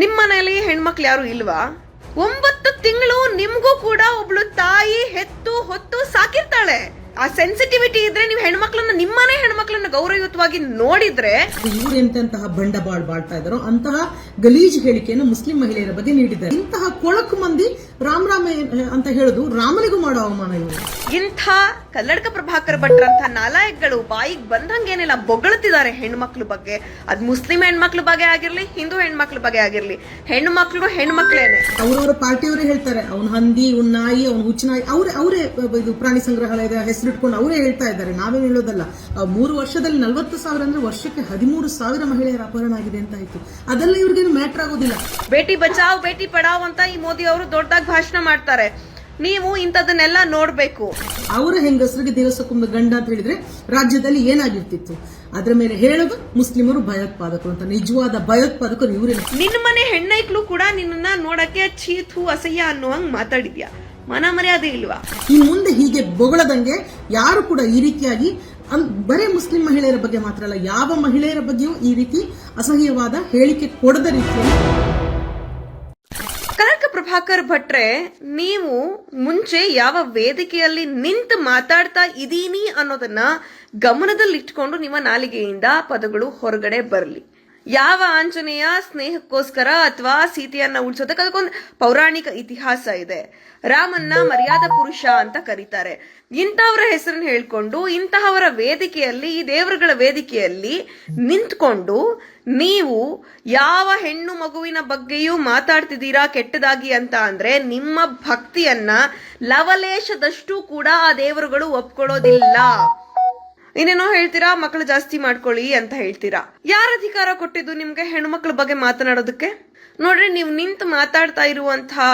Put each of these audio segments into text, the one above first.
ನಿಮ್ಮ ಮನೇಲಿ ಹೆಣ್ಮಕ್ಳು ಯಾರು ಇಲ್ವಾ? ಒಂಬತ್ತು ತಿಂಗಳು ನಿಮಗೂ ಕೂಡ ಒಬ್ಳು ತಾಯಿ ಹೆತ್ತು ಹೊತ್ತು ಸಾಕಿರ್ತಾಳೆ. ಆ ಸೆನ್ಸಿಟಿವಿಟಿ ಇದ್ರೆ ನೀವು ಹೆಣ್ಮಕ್ಳನ್ನ ನಿಮ್ಮನೆ ಹೆಣ್ಮಕ್ಳನ್ನ ಗೌರವಯುತವಾಗಿ ನೋಡಿದ್ರೆ ಇವರು ಎಂತೆಂತಹ ಬಾಳ್ ಬಾಳ್ತಾ ಇದ್ದಾರೋ ಅಂತಹ ಗಲೀಜ್ ಹೇಳಿಕೆಯನ್ನು ಮುಸ್ಲಿಂ ಮಹಿಳೆಯರ ಬಗ್ಗೆ ನೀಡಿದ್ದಾರೆ. ಇಂತಹ ಕೊಳಕು ಮಂದಿ ರಾಮ್ ರಾಮ ಅಂತ ಹೇಳುದು ರಾಮನಿಗೂ ಮಾಡೋ ಅವಮಾನ ಇವರು ಇಂಥ ಕಲ್ಲಡ್ಕ ಪ್ರಭಾಕರ್ ಭಟ್ರಂಥ ನಾಲಾಯಕ್ಗಳು ಬಾಯಿಗೆ ಬಂದಂಗೇನೆಲ್ಲ ಬೊಗಳ್ತಿದ್ದಾರೆ ಹೆಣ್ಮಕ್ಳ ಬಗ್ಗೆ. ಅದ್ ಮುಸ್ಲಿಂ ಹೆಣ್ಮಕ್ಳ ಬಗ್ಗೆ ಆಗಿರ್ಲಿ ಹಿಂದೂ ಹೆಣ್ಮಕ್ಳ ಬಗ್ಗೆ ಆಗಿರ್ಲಿ. ಹೆಣ್ಮಕ್ಳು ಹೆಣ್ಮಕ್ಳೇನೆ. ಅವರವರ ಪಾರ್ಟಿಯವರೇ ಹೇಳ್ತಾರೆ ಅವ್ನ ಹಂದಿ ಅವ್ನ ನಾಯಿ ಅವ್ನ ಹುಚ್ಚನಾಯಿ ಅವರೇ ಅವರೇ ಇದು ಪ್ರಾಣಿ ಸಂಗ್ರಹಾಲಯದ ಹೆಸರಿಟ್ಕೊಂಡು ಅವರೇ ಹೇಳ್ತಾ ಇದ್ದಾರೆ. ನಾವೇನು ಹೇಳೋದಲ್ಲ ಮೂರು ವರ್ಷದಲ್ಲಿ ನಲವತ್ತು ಸಾವಿರ ಅಂದ್ರೆ ವರ್ಷಕ್ಕೆ ಹದಿಮೂರು ಸಾವಿರ ಮಹಿಳೆಯರ ಅಪಹರಣ ಆಗಿದೆ ಅಂತ ಆಯ್ತು. ಅದೆಲ್ಲ ಇವ್ರಿಗೇನು ಮ್ಯಾಟ್ರ್ ಆಗೋದಿಲ್ಲ. ಬೇಟಿ ಬಚಾವ್ ಬೇಟಿ ಪಡಾವ್ ಅಂತ ಈ ಮೋದಿ ಅವರು ದೊಡ್ಡದಾಗಿ ಭಾಷಣ ಮಾಡ್ತಾರೆ. ನೀವು ಇಂಥದನ್ನೆಲ್ಲ ನೋಡ್ಬೇಕು. ಅವರ ಹೆಂಗಸರಿಗೆ ದಿವಸಕ್ಕೊಮ್ಮೆ ಗಂಡ ಅಂತ ಹೇಳಿದ್ರೆ ರಾಜ್ಯದಲ್ಲಿ ಏನಾಗಿರ್ತಿತ್ತು? ಅದರ ಮೇಲೆ ಹೇಳೋದು ಮುಸ್ಲಿಮರು ಭಯೋತ್ಪಾದಕರು ಅಂತ. ನಿಜವಾದ ಭಯೋತ್ಪಾದಕರು ಇವರೇ ನಿನ್ನ ಮನೆ ಹೆಣ್ಣೈಕ್ಳು ಕೂಡ ನಿನ್ನನ್ನ ನೋಡಕ್ಕೆ ಚೀತು ಅಸಹ್ಯ ಅಸಹ್ಯ ಅನ್ನುವಂಗ್ ಮಾತಾಡಿದ್ಯಾ? ಮನ ಮರ್ಯಾದೆ ಇಲ್ವಾ? ಇನ್ ಮುಂದೆ ಹೀಗೆ ಬೊಗಳದಂಗೆ ಯಾರು ಕೂಡ ಈ ರೀತಿಯಾಗಿ ಬರೇ ಮುಸ್ಲಿಂ ಮಹಿಳೆಯರ ಬಗ್ಗೆ ಮಾತ್ರ ಅಲ್ಲ ಯಾವ ಮಹಿಳೆಯರ ಬಗ್ಗೆಯೂ ಈ ರೀತಿ ಅಸಹ್ಯವಾದ ಹೇಳಿಕೆ ಕೊಡದ ರೀತಿಯಲ್ಲಿ ಕನಕ ಪ್ರಭಾಕರ್ ಭಟ್ರೆ ನೀವು ಮುಂಚೆ ಯಾವ ವೇದಿಕೆಯಲ್ಲಿ ನಿಂತು ಮಾತಾಡ್ತಾ ಇದ್ದೀನಿ ಅನ್ನೋದನ್ನ ಗಮನದಲ್ಲಿಟ್ಕೊಂಡು ನಿಮ್ಮ ನಾಲಿಗೆಯಿಂದ ಪದಗಳು ಹೊರಗಡೆ ಬರಲಿ. ಯಾವ ಆಂಜನೇಯ ಸ್ನೇಹಕ್ಕೋಸ್ಕರ ಅಥವಾ ಸೀತೆಯನ್ನ ಉಳಿಸೋದಕ್ಕೆ ಅದಕ್ಕೊಂದು ಪೌರಾಣಿಕ ಇತಿಹಾಸ ಇದೆ. ರಾಮನ್ನ ಮರ್ಯಾದ ಪುರುಷ ಅಂತ ಕರೀತಾರೆ. ಇಂಥವರ ಹೆಸರನ್ನ ಹೇಳ್ಕೊಂಡು ಇಂತಹವರ ವೇದಿಕೆಯಲ್ಲಿ, ಈ ದೇವರುಗಳ ವೇದಿಕೆಯಲ್ಲಿ ನಿಂತ್ಕೊಂಡು ನೀವು ಯಾವ ಹೆಣ್ಣು ಮಗುವಿನ ಬಗ್ಗೆಯೂ ಮಾತಾಡ್ತಿದ್ದೀರಾ, ಕೆಟ್ಟದಾಗಿ ಅಂತ ಅಂದ್ರೆ ನಿಮ್ಮ ಭಕ್ತಿಯನ್ನ ಲವಲೇಶದಷ್ಟು ಕೂಡ ಆ ದೇವರುಗಳು ಒಪ್ಕೊಳ್ಳೋದಿಲ್ಲ. ಇನ್ನೇನೋ ಹೇಳ್ತೀರಾ? ಮಕ್ಕಳು ಜಾಸ್ತಿ ಮಾಡ್ಕೊಳ್ಳಿ ಅಂತ ಹೇಳ್ತೀರಾ? ಯಾರ ಅಧಿಕಾರ ಕೊಟ್ಟಿದ್ದು ನಿಮ್ಗೆ ಹೆಣ್ಮಕ್ಳ ಬಗ್ಗೆ ಮಾತನಾಡೋದಕ್ಕೆ? ನೋಡ್ರಿ, ನೀವು ನಿಂತು ಮಾತಾಡ್ತಾ ಇರುವಂತಹ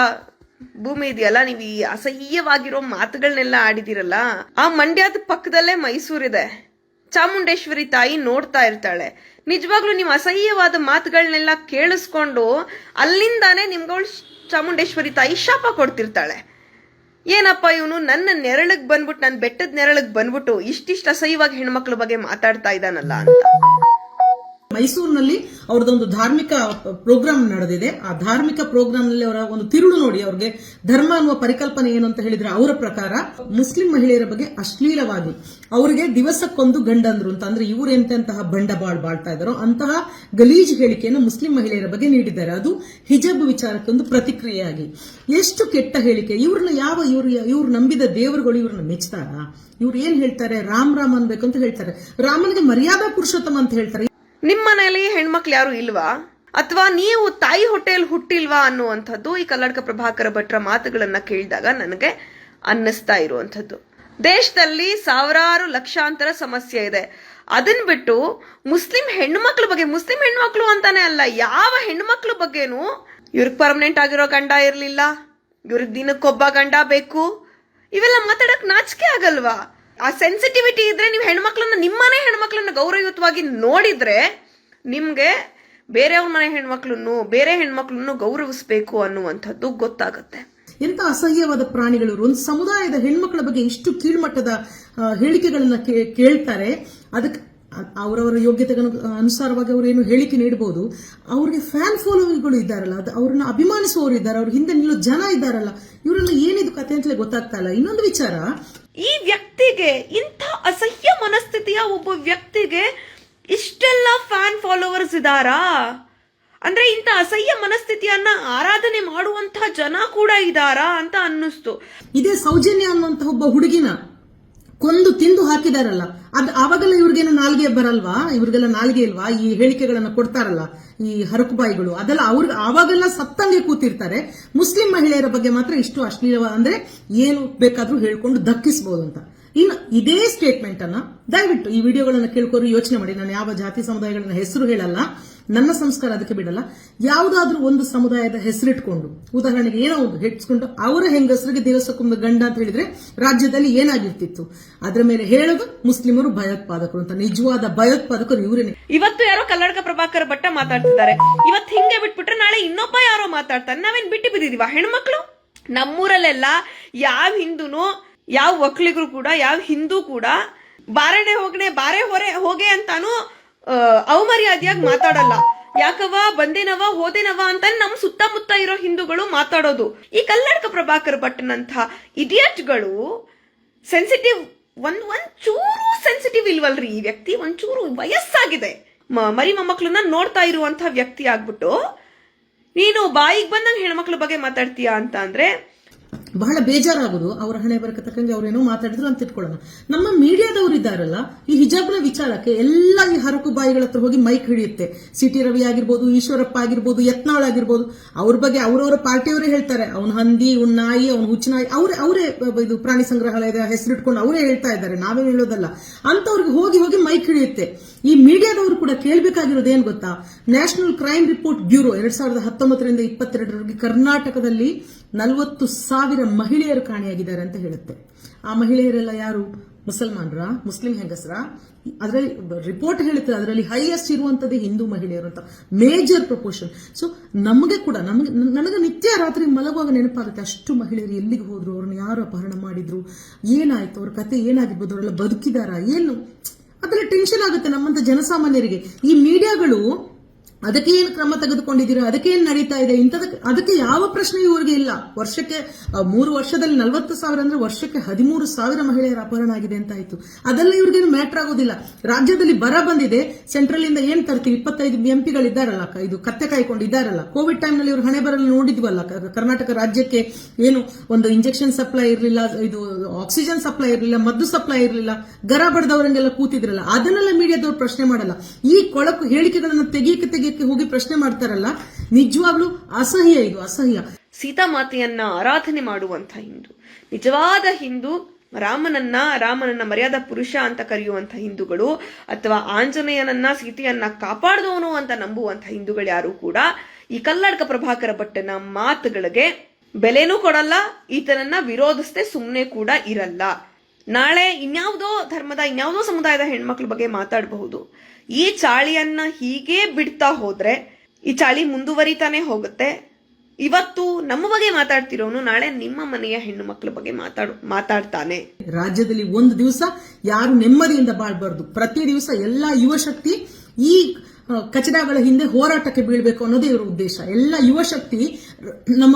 ಭೂಮಿ ಇದೆಯಲ್ಲ, ನೀವು ಈ ಅಸಹ್ಯವಾಗಿರೋ ಮಾತುಗಳನ್ನೆಲ್ಲ ಆಡಿದಿರಲ್ಲ ಆ ಮಂಡ್ಯದ ಪಕ್ಕದಲ್ಲೇ ಮೈಸೂರಿದೆ. ಚಾಮುಂಡೇಶ್ವರಿ ತಾಯಿ ನೋಡ್ತಾ ಇರ್ತಾಳೆ. ನಿಜವಾಗ್ಲೂ ನೀವು ಅಸಹ್ಯವಾದ ಮಾತುಗಳನ್ನೆಲ್ಲ ಕೇಳಿಸ್ಕೊಂಡು ಅಲ್ಲಿಂದಾನೇ ನಿಮ್ಗಳು ಚಾಮುಂಡೇಶ್ವರಿ ತಾಯಿ ಶಾಪ ಕೊಡ್ತಿರ್ತಾಳೆ. ಏನಪ್ಪ ಇವನು ನನ್ನ ನೆರಳಿಗೆ ಬಂದ್ಬಿಟ್ಟು ನನ್ನ ಬೆಟ್ಟದ ನೆರಳಿಗೆ ಬಂದ್ಬಿಟ್ಟು ಇಷ್ಟಿಷ್ಟು ಅಸಹ್ಯವಾಗಿ ಹೆಣ್ಮಕ್ಳ ಬಗ್ಗೆ ಮಾತಾಡ್ತಾ ಇದ್ದಾನಲ್ಲ ಅಂತ. ಮೈಸೂರಿನಲ್ಲಿ ಅವ್ರದ್ದೊಂದು ಧಾರ್ಮಿಕ ಪ್ರೋಗ್ರಾಮ್ ನಡೆದಿದೆ. ಆ ಧಾರ್ಮಿಕ ಪ್ರೋಗ್ರಾಮ್ನಲ್ಲಿ ಅವರ ಒಂದು ತಿರುಳು ನೋಡಿ, ಅವ್ರಿಗೆ ಧರ್ಮ ಅನ್ನುವ ಪರಿಕಲ್ಪನೆ ಏನು ಅಂತ ಹೇಳಿದ್ರೆ ಅವರ ಪ್ರಕಾರ ಮುಸ್ಲಿಂ ಮಹಿಳೆಯರ ಬಗ್ಗೆ ಅಶ್ಲೀಲವಾಗಿ ಅವರಿಗೆ ದಿವಸಕ್ಕೊಂದು ಗಂಡಂದ್ರು ಅಂತ, ಅಂದ್ರೆ ಇವರು ಎಂತೆಂತಹ ಬಂಡವಾಳ ಬಾಳ್ತಾ ಇದ್ದಾರೋ ಅಂತಹ ಗಲೀಜ್ ಹೇಳಿಕೆಯನ್ನು ಮುಸ್ಲಿಂ ಮಹಿಳೆಯರ ಬಗ್ಗೆ ನೀಡಿದ್ದಾರೆ. ಅದು ಹಿಜಬ್ ವಿಚಾರಕ್ಕೆ ಒಂದು ಪ್ರತಿಕ್ರಿಯೆಯಾಗಿ. ಎಷ್ಟು ಕೆಟ್ಟ ಹೇಳಿಕೆ. ಇವ್ರನ್ನ ಯಾವ, ಇವರು, ಇವ್ರು ನಂಬಿದ ದೇವರುಗಳು ಇವ್ರನ್ನ ಮೆಚ್ತಾರಾ? ಇವ್ರು ಏನ್ ಹೇಳ್ತಾರೆ? ರಾಮ್ ರಾಮ್ ಅನ್ಬೇಕು ಅಂತ ಹೇಳ್ತಾರೆ. ರಾಮನಿಗೆ ಮರ್ಯಾದಾ ಪುರುಷೋತ್ತಮ ಅಂತ ಹೇಳ್ತಾರೆ. ನಿಮ್ಮ ಮನೆಯಲ್ಲಿ ಹೆಣ್ಮಕ್ಳು ಯಾರು ಇಲ್ವಾ? ಅಥವಾ ನೀವು ತಾಯಿ ಹೊಟ್ಟೆಯಲ್ಲಿ ಹುಟ್ಟಿಲ್ವಾ ಅನ್ನುವಂಥದ್ದು ಈ ಕಲ್ಲಡ್ಕ ಪ್ರಭಾಕರ ಭಟ್ರ ಮಾತುಗಳನ್ನ ಕೇಳಿದಾಗ ನನಗೆ ಅನ್ನಿಸ್ತಾ ಇರುವಂಥದ್ದು. ದೇಶದಲ್ಲಿ ಸಾವಿರಾರು ಲಕ್ಷಾಂತರ ಸಮಸ್ಯೆ ಇದೆ. ಅದನ್ನ ಬಿಟ್ಟು ಮುಸ್ಲಿಂ ಹೆಣ್ಮಕ್ಳ ಬಗ್ಗೆ, ಮುಸ್ಲಿಂ ಹೆಣ್ಮಕ್ಳು ಅಂತಾನೆ ಅಲ್ಲ, ಯಾವ ಹೆಣ್ಮಕ್ಳ ಬಗ್ಗೆನೂ ಇವ್ರಿಗೆ ಪರ್ಮನೆಂಟ್ ಆಗಿರೋ ಗಂಡ ಇರಲಿಲ್ಲ, ಇವ್ರಿಗೆ ದಿನಕ್ಕೊಬ್ಬ ಗಂಡ ಬೇಕು, ಇವೆಲ್ಲ ಮಾತಾಡಕ್ ನಾಚಿಕೆ ಆಗಲ್ವಾ? ಆ ಸೆನ್ಸಿಟಿವಿಟಿ ಇದ್ರೆ ನೀವು ಹೆಣ್ಮಕ್ಳನ್ನ ನಿಮ್ಮನೆ ಹೆಣ್ಮಕ್ಳನ್ನ ಗೌರವಯುತವಾಗಿ ನೋಡಿದ್ರೆ ನಿಮ್ಗೆ ಬೇರೆಯವ್ರ ಮನೆ ಹೆಣ್ಮಕ್ಳನ್ನು ಬೇರೆ ಹೆಣ್ಮಕ್ಳನ್ನು ಗೌರವಿಸಬೇಕು ಅನ್ನುವಂಥದ್ದು ಗೊತ್ತಾಗುತ್ತೆ. ಎಂತ ಅಸಹ್ಯವಾದ ಪ್ರಾಣಿಗಳು ಒಂದು ಸಮುದಾಯದ ಹೆಣ್ಮಕ್ಳ ಬಗ್ಗೆ ಇಷ್ಟು ಕೀಳ್ಮಟ್ಟದ ಹೇಳಿಕೆಗಳನ್ನ ಕೇಳ್ತಾರೆ. ಅದಕ್ಕೆ ಅವರವರ ಯೋಗ್ಯತೆಗೆ ಅನುಸಾರವಾಗಿ ಅವರು ಏನು ಹೇಳಿಕೆ ನೀಡಬಹುದು ಅವ್ರಿಗೆ ಫ್ಯಾನ್ ಫಾಲೋವಿಂಗ್ಗಳು ಇದ್ದಾರಲ್ಲ ಅದು ಅವ್ರನ್ನ ಅಭಿಮಾನಿಸುವವರು ಇದ್ದಾರೆ ಅವ್ರ ಹಿಂದೆ ನಿಲ್ಲೋ ಜನ ಇದ್ದಾರಲ್ಲ ಇವರೆಲ್ಲ ಏನಿದು ಕತೆ ಅಂತಲೇ ಗೊತ್ತಾಗ್ತಾ ಇಲ್ಲ. ಇನ್ನೊಂದು ವಿಚಾರ ಈ ವ್ಯಕ್ತಿಗೆ, ಇಂಥ ಅಸಹ್ಯ ಮನಸ್ಥಿತಿಯ ಒಬ್ಬ ವ್ಯಕ್ತಿಗೆ ಇಷ್ಟೆಲ್ಲ ಫ್ಯಾನ್ ಫಾಲೋವರ್ಸ್ ಇದಾರಾ? ಅಂದ್ರೆ ಇಂಥ ಅಸಹ್ಯ ಮನಸ್ಥಿತಿಯನ್ನ ಆರಾಧನೆ ಮಾಡುವಂತಹ ಜನ ಕೂಡ ಇದಾರಾ ಅಂತ ಅನ್ನಿಸ್ತು. ಇದೇ ಸೌಜನ್ಯ ಅನ್ನುವಂತಹ ಒಬ್ಬ ಹುಡುಗಿನ ಕೊಂದು ತಿಂದು ಹಾಕಿದಾರಲ್ಲ. ಅದ್ ಆವಾಗೆಲ್ಲ ಇವ್ರಿಗೇನು ನಾಲ್ಗೆ ಬರಲ್ವಾ? ಇವ್ರಿಗೆಲ್ಲ ನಾಲ್ಗೆ ಇಲ್ವಾ? ಈ ಹೇಳಿಕೆಗಳನ್ನ ಕೊಡ್ತಾರಲ್ಲ, ಈ ಹರಕುಬಾಯಿಗಳು. ಅದೆಲ್ಲ ಅವ್ರಿಗೆ ಆವಾಗೆಲ್ಲ ಸತ್ತಂಗೆ ಕೂತಿರ್ತಾರೆ. ಮುಸ್ಲಿಂ ಮಹಿಳೆಯರ ಬಗ್ಗೆ ಮಾತ್ರ ಇಷ್ಟು ಅಶ್ಲೀಲ ಅಂದ್ರೆ ಏನು ಬೇಕಾದ್ರೂ ಹೇಳ್ಕೊಂಡು ದಕ್ಕಿಸ್ಬೋದು ಅಂತ. ಇನ್ನು ಇದೇ ಸ್ಟೇಟ್ಮೆಂಟ್ ಅನ್ನ ದಯವಿಟ್ಟು ಈ ವಿಡಿಯೋಗಳನ್ನು ಕೇಳ್ಕೊಂಡು ಯೋಚನೆ ಮಾಡಿ. ನಾನು ಯಾವ ಜಾತಿ ಸಮುದಾಯಗಳನ್ನ ಹೆಸರು ಹೇಳಲ್ಲ, ನನ್ನ ಸಂಸ್ಕಾರ ಅದಕ್ಕೆ ಬಿಡಲ್ಲ. ಯಾವುದಾದ್ರೂ ಒಂದು ಸಮುದಾಯದ ಹೆಸರಿಟ್ಕೊಂಡು, ಉದಾಹರಣೆಗೆ ಏನೋ ಒಂದು ಹೆಚ್ಕೊಂಡು ಅವರ ಹೆಂಗಸರಿಗೆ ದೇವಸ್ಥಕುಂಬ ಗಂಡ ಅಂತ ಹೇಳಿದ್ರೆ ರಾಜ್ಯದಲ್ಲಿ ಏನಾಗಿರ್ತಿತ್ತು? ಅದರ ಮೇಲೆ ಹೇಳೋದು ಮುಸ್ಲಿಮರು ಭಯೋತ್ಪಾದಕರು ಅಂತ. ನಿಜವಾದ ಭಯೋತ್ಪಾದಕರು ಇವರೇನೆ. ಇವತ್ತು ಯಾರೋ ಕನ್ನಡಕ ಪ್ರಭಾಕರ್ ಭಟ್ಟ ಮಾತಾಡ್ತಿದ್ದಾರೆ. ಇವತ್ತು ಹಿಂಗೆ ಬಿಟ್ಬಿಟ್ರೆ ನಾಳೆ ಇನ್ನೊಬ್ಬ ಯಾರೋ ಮಾತಾಡ್ತಾರೆ ನಾವೇನ್ ಬಿಟ್ಟು ಬಿದ್ದಿದೀವ? ಹೆಣ್ಮಕ್ಳು? ನಮ್ಮೂರಲ್ಲೆಲ್ಲ ಯಾವ ಹಿಂದೂನು ಯಾವ ಒಕ್ಕಲಿಗರು ಕೂಡ, ಯಾವ ಹಿಂದೂ ಕೂಡ ಬಾರಣೆ ಹೋಗಣೆ ಬಾರೆ ಹೊರೆ, ಹೋಗೆ ಅಂತಾನು ಅವಮರ್ಯಾದಿಯಾಗಿ ಮಾತಾಡಲ್ಲ. ಯಾಕವ ಬಂದೇನವ ಹೋದೇನವ ಅಂತ ನಮ್ಮ ಸುತ್ತಮುತ್ತ ಇರೋ ಹಿಂದೂಗಳು ಮಾತಾಡೋದು. ಈ ಕಲ್ಲಡ್ಕ ಪ್ರಭಾಕರ್ ಭಟ್ನಂಥ ಇಡಿಯಟ್ಗಳು ಸೆನ್ಸಿಟಿವ್ ಒಂದ್ ಚೂರು ಸೆನ್ಸಿಟಿವ್ ಇಲ್ವಲ್ರಿ. ಈ ವ್ಯಕ್ತಿ ಒಂಚೂರು ವಯಸ್ಸಾಗಿದೆ. ಮರಿ ಮೊಮ್ಮಕ್ಳನ್ನ ನೋಡ್ತಾ ಇರುವಂತ ವ್ಯಕ್ತಿ ಆಗ್ಬಿಟ್ಟು, ನೀನು ಬಾಯಿಗೆ ಬಂದಂಗೆ ಹೆಣ್ಮಕ್ಳ ಬಗ್ಗೆ ಮಾತಾಡ್ತೀಯಾ ಅಂತ ಅಂದ್ರೆ ಬಹಳ ಬೇಜಾರಾಗೋದು. ಅವರ ಹಣೆ ಬರಕ ತಕ್ಕಂಗೆ ಏನೋ ಮಾತಾಡಿದ್ರು ಅಂತ ಇಟ್ಕೊಳ್ಳೋಣ. ನಮ್ಮ ಮೀಡಿಯಾದವರು ಇದ್ದಾರಲ್ಲ, ಈ ಹಿಜಾಬ್ನ ವಿಚಾರಕ್ಕೆ ಎಲ್ಲ ಈ ಹರಕು ಬಾಯಿಗಳ ಹತ್ರ ಹೋಗಿ ಮೈಕ್ ಹಿಡಿಯುತ್ತೆ. ಸಿಟಿ ರವಿ ಆಗಿರ್ಬೋದು, ಈಶ್ವರಪ್ಪ ಆಗಿರ್ಬೋದು, ಯತ್ನಾಳ್ ಆಗಿರ್ಬೋದು, ಅವ್ರ ಬಗ್ಗೆ ಅವರವರ ಪಾರ್ಟಿಯವರೇ ಹೇಳ್ತಾರೆ. ಅವ್ನ ಹಂದಿ, ಅವ್ನ ನಾಯಿ, ಅವ್ನ ಹುಚ್ಚನಾಯಿ ಅವರೇ ಅವರೇ ಇದು ಪ್ರಾಣಿ ಸಂಗ್ರಹಾಲಯದ ಹೆಸರಿಟ್ಕೊಂಡು ಅವರೇ ಹೇಳ್ತಾ ಇದ್ದಾರೆ. ನಾವೇನು ಹೇಳೋದಲ್ಲ. ಅಂತವ್ರಿಗೆ ಹೋಗಿ ಹೋಗಿ ಮೈಕ್ ಹಿಡಿಯುತ್ತೆ. ಈ ಮೀಡಿಯಾದವರು ಕೂಡ ಕೇಳಬೇಕಾಗಿರೋದು ಏನು ಗೊತ್ತಾ? ನ್ಯಾಷನಲ್ ಕ್ರೈಮ್ ರಿಪೋರ್ಟ್ ಬ್ಯೂರೋ ಎರಡ್ ಸಾವಿರದ ಹತ್ತೊಂಬತ್ತರಿಂದ ಇಪ್ಪತ್ತೆರಡರವರೆಗೆ ಕರ್ನಾಟಕದಲ್ಲಿ ನಲವತ್ತು ಸಾವಿರ ಮಹಿಳೆಯರು ಕಾಣೆಯಾಗಿದ್ದಾರೆ ಅಂತ ಹೇಳುತ್ತೆ. ಆ ಮಹಿಳೆಯರೆಲ್ಲ ಯಾರು? ಮುಸಲ್ಮಾನರ? ಮುಸ್ಲಿಂ ಹೆಂಗಸರ? ಅದರಲ್ಲಿ ರಿಪೋರ್ಟ್ ಹೇಳುತ್ತೆ, ಅದರಲ್ಲಿ ಹೈಯೆಸ್ಟ್ ಇರುವಂತದ್ದೇ ಹಿಂದೂ ಮಹಿಳೆಯರು ಅಂತ. ಮೇಜರ್ ಪ್ರಪೋರ್ಷನ್ ಸೊ ನಮಗೆ ಕೂಡ, ನಮಗೆ, ನನಗೆ ನಿತ್ಯ ರಾತ್ರಿ ಮಲಗುವಾಗ ನೆನಪಾಗುತ್ತೆ, ಅಷ್ಟು ಮಹಿಳೆಯರು ಎಲ್ಲಿಗೆ ಹೋದ್ರು, ಅವ್ರನ್ನ ಯಾರು ಅಪಹರಣ ಮಾಡಿದ್ರು, ಏನಾಯ್ತು, ಅವ್ರ ಕತೆ ಏನಾಗಿರ್ಬೋದು, ಅವರೆಲ್ಲ ಬದುಕಿದಾರ, ಏನು? ಅದೆಲ್ಲ ಟೆನ್ಷನ್ ಆಗುತ್ತೆ ನಮ್ಮಂತ ಜನಸಾಮಾನ್ಯರಿಗೆ. ಈ ಮೀಡಿಯಾಗಳು ಅದಕ್ಕೆ ಏನು ಕ್ರಮ ತೆಗೆದುಕೊಂಡಿದ್ದೀರಾ? ಅದಕ್ಕೆ ಏನು ನಡೀತಾ ಇದೆ? ಇಂಥದಕ್ಕೆ ಅದಕ್ಕೆ ಯಾವ ಪ್ರಶ್ನೆ ಇವರಿಗೆ ಇಲ್ಲ. ವರ್ಷಕ್ಕೆ ಮೂರು ವರ್ಷದಲ್ಲಿ ನಲವತ್ತು ಸಾವಿರ ಅಂದ್ರೆ ವರ್ಷಕ್ಕೆ ಹದಿಮೂರು ಸಾವಿರ ಮಹಿಳೆಯರ ಅಪಹರಣ ಆಗಿದೆ ಅಂತ ಆಯ್ತು. ಅದೆಲ್ಲ ಇವ್ರಿಗೇನು ಮ್ಯಾಟರ್ ಆಗೋದಿಲ್ಲ. ರಾಜ್ಯದಲ್ಲಿ ಬರ ಬಂದಿದೆ. ಸೆಂಟ್ರಲ್ ಇಂದ ಏನ್ ತರ್ತೀವಿ? ಇಪ್ಪತ್ತೈದು ಎಂಪಿಗಳು ಇದ್ದಾರಲ್ಲ ಕ- ಇದು ಕತ್ತೆ ಕಾಯ್ಕೊಂಡು ಇದ್ದಾರಲ್ಲ ಕೋವಿಡ್ ಟೈಮ್ನಲ್ಲಿ ಇವ್ರು ಹಣೆ ಬರಲು ನೋಡಿದ್ವಲ್ಲ ಕರ್ನಾಟಕ ರಾಜ್ಯಕ್ಕೆ ಏನು ಒಂದು ಇಂಜೆಕ್ಷನ್ ಸಪ್ಲೈ ಇರಲಿಲ್ಲ, ಇದು ಆಕ್ಸಿಜನ್ ಸಪ್ಲೈ ಇರಲಿಲ್ಲ, ಮದ್ದು ಸಪ್ಲೈ ಇರಲಿಲ್ಲ. ಗರ ಬಡದವರಂಗೆಲ್ಲ ಕೂತಿದ್ರಲ್ಲ. ಅದನ್ನೆಲ್ಲ ಮೀಡಿಯಾದವ್ರು ಪ್ರಶ್ನೆ ಮಾಡಲ್ಲ. ಈ ಕೊಳಕು ಹೇಳಿಕೆಗಳನ್ನು ತೆಗಿಯಕ್ಕೆ ತೆಗಿಯಕ್ಕೆ ಹೋಗಿ ಪ್ರಶ್ನೆ ಮಾಡ್ತಾರಲ್ಲ, ನಿಜವಾಗ್ಲೂ ಅಸಹ್ಯ ಇದು, ಅಸಹ್ಯ. ಸೀತಾಮಾತೆಯನ್ನ ಆರಾಧನೆ ಮಾಡುವಂತ ಹಿಂದೂ. ನಿಜವಾದ ಹಿಂದೂ, ರಾಮನನ್ನ ರಾಮನನ್ನ ಮರ್ಯಾದ ಪುರುಷ ಅಂತ ಕರೆಯುವಂತ ಹಿಂದೂಗಳು, ಅಥವಾ ಆಂಜನೇಯನನ್ನ, ಸೀತೆಯನ್ನ ಕಾಪಾಡಿದವನು ಅಂತ ನಂಬುವಂತ ಹಿಂದೂಗಳು ಯಾರು ಕೂಡ, ಈ ಕಲ್ಲಡ್ಕ ಪ್ರಭಾಕರ ಭಟ್ಟನ ಮಾತುಗಳಿಗೆ ಬೆಲೆನೂ ಕೊಡಲ್ಲ, ಈತನನ್ನ ವಿರೋಧಿಸದೆ ಸುಮ್ಮನೆ ಕೂಡ ಇರಲ್ಲ. ನಾಳೆ ಇನ್ಯಾವುದೋ ಧರ್ಮದ, ಇನ್ಯಾವುದೋ ಸಮುದಾಯದ ಹೆಣ್ಮಕ್ಳ ಬಗ್ಗೆ ಮಾತಾಡಬಹುದು. ಈ ಚಾಳಿಯನ್ನ ಹೀಗೆ ಬಿಡ್ತಾ ಹೋದ್ರೆ, ಈ ಚಾಳಿ ಮುಂದುವರಿತಾನೆ ಹೋಗುತ್ತೆ. ಇವತ್ತು ನಮ್ಮ ಬಗ್ಗೆ ಮಾತಾಡ್ತಿರೋನು ನಾಳೆ ನಿಮ್ಮ ಮನೆಯ ಹೆಣ್ಣು ಮಕ್ಕಳ ಬಗ್ಗೆ ಮಾತಾಡು, ಮಾತಾಡ್ತಾನೆ. ರಾಜ್ಯದಲ್ಲಿ ಒಂದು ದಿವಸ ಯಾರು ನೆಮ್ಮದಿಯಿಂದ ಬಾಳ್ಬಾರ್ದು. ಪ್ರತಿ ದಿವಸ ಎಲ್ಲಾ ಯುವ ಶಕ್ತಿ ಈ ಕಚಡಗಳ ಹಿಂದೆ ಹೋರಾಟಕ್ಕೆ ಬೀಳ್ಬೇಕು ಅನ್ನೋದೇ ಇವರ ಉದ್ದೇಶ. ಎಲ್ಲ ಯುವ ಶಕ್ತಿ ನಮ್ಮ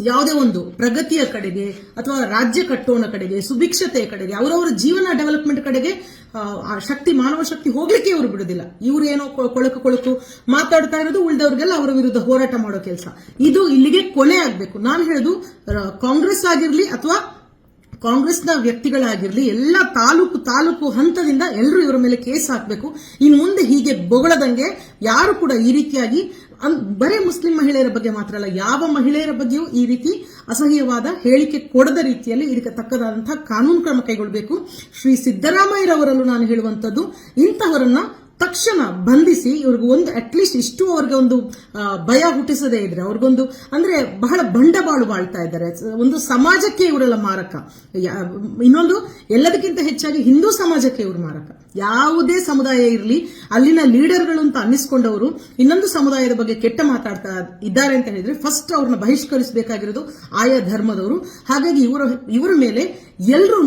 ಯಾವುದೇ ಒಂದು ಪ್ರಗತಿಯ ಕಡೆಗೆ ಅಥವಾ ರಾಜ್ಯ ಕಟ್ಟೋಣ ಕಡೆಗೆ ಸುಭಿಕ್ಷತೆಯ ಕಡೆಗೆ ಅವರವರ ಜೀವನ ಡೆವಲಪ್ಮೆಂಟ್ ಕಡೆಗೆ ಆ, ಶಕ್ತಿ ಮಾನವ ಶಕ್ತಿ ಹೋಗ್ಲಿಕ್ಕೆ ಇವರು ಬಿಡುದಿಲ್ಲ. ಇವರು ಏನೋ ಕೊಳಕು ಕೊಳಕು ಮಾತಾಡ್ತಾ ಇರೋದು ಉಳಿದವ್ರಿಗೆಲ್ಲ ಅವರ ವಿರುದ್ಧ ಹೋರಾಟ ಮಾಡೋ ಕೆಲಸ. ಇದು ಇಲ್ಲಿಗೆ ಕೊನೆ ಆಗ್ಬೇಕು. ನಾನು ಹೇಳುದು ಕಾಂಗ್ರೆಸ್ ಆಗಿರ್ಲಿ ಅಥವಾ ಕಾಂಗ್ರೆಸ್ನ ವ್ಯಕ್ತಿಗಳಾಗಿರಲಿ, ಎಲ್ಲ ತಾಲೂಕು ತಾಲೂಕು ಹಂತದಿಂದ ಎಲ್ಲರೂ ಇವರ ಮೇಲೆ ಕೇಸ್ ಹಾಕಬೇಕು. ಇನ್ನು ಮುಂದೆ ಹೀಗೆ ಬೊಗಳದಂಗೆ ಯಾರು ಕೂಡ ಈ ರೀತಿಯಾಗಿ ಬರೇ ಮುಸ್ಲಿಂ ಮಹಿಳೆಯರ ಬಗ್ಗೆ ಮಾತ್ರ ಅಲ್ಲ, ಯಾವ ಮಹಿಳೆಯರ ಬಗ್ಗೆಯೂ ಈ ರೀತಿ ಅಸಹ್ಯವಾದ ಹೇಳಿಕೆ ಕೊಡದ ರೀತಿಯಲ್ಲಿ ಇದಕ್ಕೆ ತಕ್ಕದಾದಂತಹ ಕಾನೂನು ಕ್ರಮ ಕೈಗೊಳ್ಳಬೇಕು ಶ್ರೀ ಸಿದ್ದರಾಮಯ್ಯರವರಲ್ಲೂ ನಾನು ಹೇಳುವಂಥದ್ದು, ಇಂತಹವರನ್ನ ತಕ್ಷಣ ಬಂಧಿಸಿ ಇವ್ರಿಗೆ ಒಂದು ಅಟ್ಲೀಸ್ಟ್ ಇಷ್ಟು ಅವ್ರಿಗೆ ಒಂದು ಭಯ ಹುಟ್ಟಿಸದೇ ಇದ್ರೆ, ಅವ್ರಿಗೊಂದು, ಅಂದ್ರೆ ಬಹಳ ಬಂಡವಾಳು ಬಾಳ್ತಾ ಇದ್ದಾರೆ. ಒಂದು ಸಮಾಜಕ್ಕೆ ಇವರೆಲ್ಲ ಮಾರಕ. ಇನ್ನೊಂದು, ಎಲ್ಲದಕ್ಕಿಂತ ಹೆಚ್ಚಾಗಿ ಹಿಂದೂ ಸಮಾಜಕ್ಕೆ ಇವರು ಮಾರಕ. ಯಾವುದೇ ಸಮುದಾಯ ಇರಲಿ, ಅಲ್ಲಿನ ಲೀಡರ್ಗಳು ಅಂತ ಅನ್ನಿಸ್ಕೊಂಡವರು ಇನ್ನೊಂದು ಸಮುದಾಯದ ಬಗ್ಗೆ ಕೆಟ್ಟ ಮಾತಾಡ್ತಾ ಇದ್ದಾರೆ ಅಂತ ಹೇಳಿದ್ರೆ ಫಸ್ಟ್ ಅವ್ರನ್ನ ಬಹಿಷ್ಕರಿಸಬೇಕಾಗಿರೋದು ಆಯಾ ಧರ್ಮದವರು. ಹಾಗಾಗಿ ಇವರ ಇವರ ಮೇಲೆ ಎಲ್ಲರೂ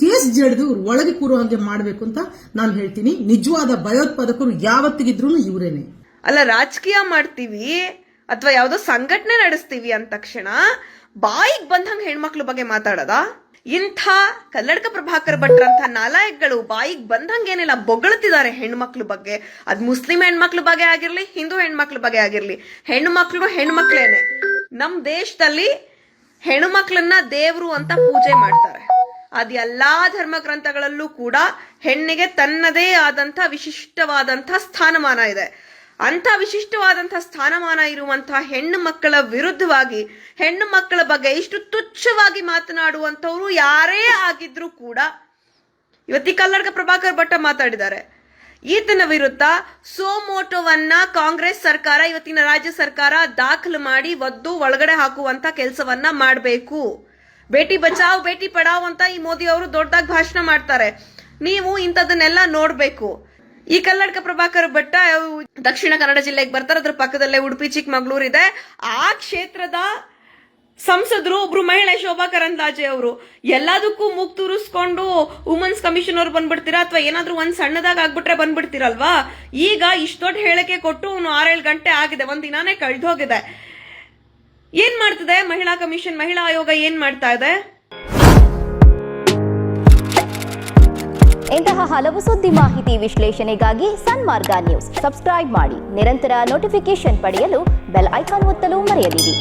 ಕೇಸ್ ಜಡಿದು ಇವ್ರು ಒಳಗೆ ಕೂರೋ ಹಾಗೆ ಮಾಡಬೇಕು ಅಂತ ನಾನು ಹೇಳ್ತೀನಿ. ನಿಜವಾದ ಭಯೋತ್ಪಾದಕರು ಯಾವತ್ತಿಗಿದ್ರು ಇವರೇನೆ. ಅಲ್ಲ, ರಾಜಕೀಯ ಮಾಡ್ತೀವಿ ಅಥವಾ ಯಾವ್ದೋ ಸಂಘಟನೆ ನಡೆಸ್ತೀವಿ ಅಂದ ತಕ್ಷಣ ಬಾಯಿಗೆ ಬಂದಂಗೆ ಹೆಣ್ಮಕ್ಳ ಬಗ್ಗೆ ಮಾತಾಡದ? ಇಂಥ ಕಲ್ಲಡ್ಕ ಪ್ರಭಾಕರ್ ಭಟ್ರಂಥ ನಾಲಾಯಕ್ಗಳು ಬಾಯಿಗೆ ಬಂದಂಗೇನಿಲ್ಲ ಬೊಗಳ್ತಿದ್ದಾರೆ ಹೆಣ್ಮಕ್ಳ ಬಗ್ಗೆ. ಅದ್ ಮುಸ್ಲಿಂ ಹೆಣ್ಮಕ್ಳ ಬಗ್ಗೆ ಆಗಿರ್ಲಿ, ಹಿಂದೂ ಹೆಣ್ಮಕ್ಳ ಬಗ್ಗೆ ಆಗಿರ್ಲಿ. ಹೆಣ್ಮಕ್ಳು ಹೆಣ್ಮಕ್ಳೇನೆ. ನಮ್ ದೇಶದಲ್ಲಿ ಹೆಣ್ಮಕ್ಳನ್ನ ದೇವ್ರು ಅಂತ ಪೂಜೆ ಮಾಡ್ತಾರೆ. ಅದ್ ಎಲ್ಲ ಧರ್ಮ ಗ್ರಂಥಗಳಲ್ಲೂ ಕೂಡ ಹೆಣ್ಣಿಗೆ ತನ್ನದೇ ಆದಂಥ ವಿಶಿಷ್ಟವಾದಂಥ ಸ್ಥಾನಮಾನ ಇದೆ. ಅಂಥ ವಿಶಿಷ್ಟವಾದಂಥ ಸ್ಥಾನಮಾನ ಇರುವಂತಹ ಹೆಣ್ಣು ಮಕ್ಕಳ ವಿರುದ್ಧವಾಗಿ, ಹೆಣ್ಣು ಮಕ್ಕಳ ಬಗ್ಗೆ ಇಷ್ಟು ತುಚ್ಛವಾಗಿ ಮಾತನಾಡುವಂಥವ್ರು ಯಾರೇ ಆಗಿದ್ರೂ ಕೂಡ, ಇವತ್ತಿ ಕಲ್ಲಡ್ಕ ಪ್ರಭಾಕರ್ ಭಟ್ಟ ಮಾತಾಡಿದ್ದಾರೆ. ಈತನ ವಿರುದ್ಧ ಸೋಮೋಟೋವನ್ನ ಕಾಂಗ್ರೆಸ್ ಸರ್ಕಾರ, ಇವತ್ತಿನ ರಾಜ್ಯ ಸರ್ಕಾರ ದಾಖಲು ಮಾಡಿ, ಒದ್ದು, ಒಳಗಡೆ ಹಾಕುವಂತ ಕೆಲಸವನ್ನ ಮಾಡಬೇಕು. ಬೇಟಿ ಬಚಾವ್, ಬೇಟಿ ಪಡಾವ್ ಅಂತ ಈ ಮೋದಿ ಅವರು ದೊಡ್ಡದಾಗಿ ಭಾಷಣ ಮಾಡ್ತಾರೆ. ನೀವು ಇಂಥದನ್ನೆಲ್ಲ ನೋಡ್ಬೇಕು. ಈ ಕಲ್ಲಡ್ಕ ಪ್ರಭಾಕರ್ ಭಟ್ಟ ದಕ್ಷಿಣ ಕನ್ನಡ ಜಿಲ್ಲೆಗೆ ಬರ್ತಾರೆ, ಅದ್ರ ಪಕ್ಕದಲ್ಲೇ ಉಡುಪಿ, ಚಿಕ್ಕಮಗಳೂರು ಇದೆ. ಆ ಕ್ಷೇತ್ರದ ಸಂಸದರು ಒಬ್ರು ಮಹಿಳೆ ಶೋಭಾ ಕರಂದ್ಲಾಜೆ ಅವರು. ಎಲ್ಲದಕ್ಕೂ ಮೂಗ್ ತೂರಿಸ್ಕೊಂಡು ವುಮೆನ್ಸ್ ಕಮಿಷನ್ ಅವ್ರು ಬಂದ್ಬಿಡ್ತೀರಾ? ಅಥವಾ ಏನಾದ್ರೂ ಒಂದ್ ಸಣ್ಣದಾಗ ಆಗ್ಬಿಟ್ರೆ ಬಂದ್ಬಿಡ್ತೀರಲ್ವಾ? ಈಗ ಇಷ್ಟೊಡ್ ಹೇಳಿಕೆ ಕೊಟ್ಟು ಅವನು ಆರೇಳು ಗಂಟೆ ಆಗಿದೆ, ಒಂದ್ ದಿನಾನೇ ಕಳ್ದು ಹೋಗಿದೆ ಏನ್ ಮಾಡ್ತಿದೆ? ಮಹಿಳಾ ಕಮಿಷನ್, ಮಹಿಳಾ ಆಯೋಗ ಏನ್ ಮಾಡ್ತಾ ಇದೆ? ಇಂತಹ ಹಲವು ಸುದ್ದಿ ಮಾಹಿತಿ ವಿಶ್ಲೇಷಣೆಗಾಗಿ ಸನ್ಮಾರ್ಗ ನ್ಯೂಸ್. ಸಬ್ಸ್ಕ್ರೈಬ್ ಮಾಡಿ. ನಿರಂತರ ನೋಟಿಫಿಕೇಶನ್ ಪಡೆಯಲು ಬೆಲ್ ಐಕಾನ್ ಒತ್ತಲು ಮರೆಯದಿರಿ.